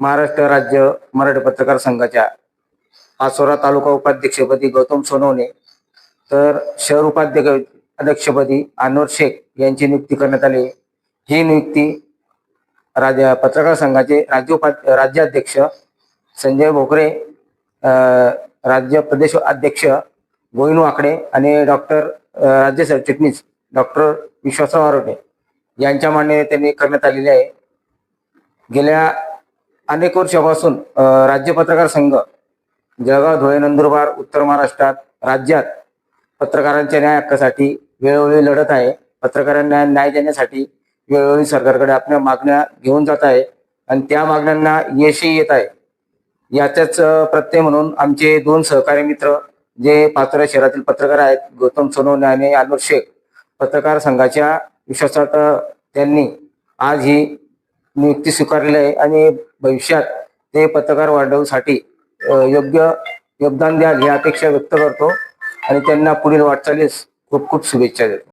महाराष्ट्र राज्य मराठी पत्रकार संघाच्या पाचोरा तालुका उपाध्यक्षपदी गौतम सोनवणे तर शहर उपाध्यक्ष अध्यक्षपदी अनवर शेख यांची नियुक्ती करण्यात आली. ही नियुक्ती राज्य पत्रकार संघाचे राज्य उपा राज्याध्यक्ष संजय भोकरे राज्य प्रदेश अध्यक्ष गोविंद वाकडे आणि डॉक्टर राज्य सरचिटणीस डॉक्टर विश्वासराव आरोटे यांच्या मान्य त्यांनी करण्यात आलेली आहे. गेल्या अनेक वर्षापासून राज्य पत्रकार संघ जळगाव धुळे नंदुरबार उत्तर महाराष्ट्रात राज्यात पत्रकारांच्या न्याय हक्कासाठी वेळोवेळी लढत आहे. पत्रकारांना न्याय देण्यासाठी वेळोवेळी सरकारकडे आपल्या मागण्या घेऊन जात आहे आणि त्या मागण्यांना यशही येत आहे. याचाच प्रत्यय म्हणून आमचे दोन सहकारी मित्र जे पाचोरा शहरातील पत्रकार आहेत गौतम सोनवणे आणि अनवर शेख पत्रकार संघाच्या विश्वासात त्यांनी आज ही नियुक्ती स्वीकारलेली आहे आणि भविष्यात ते पत्रकार वाढवण्यासाठी योग्य योगदान द्याल ही अपेक्षा व्यक्त करतो. आणि त्यांना पुढील वाटचालीस खूप खूप शुभेच्छा देतो.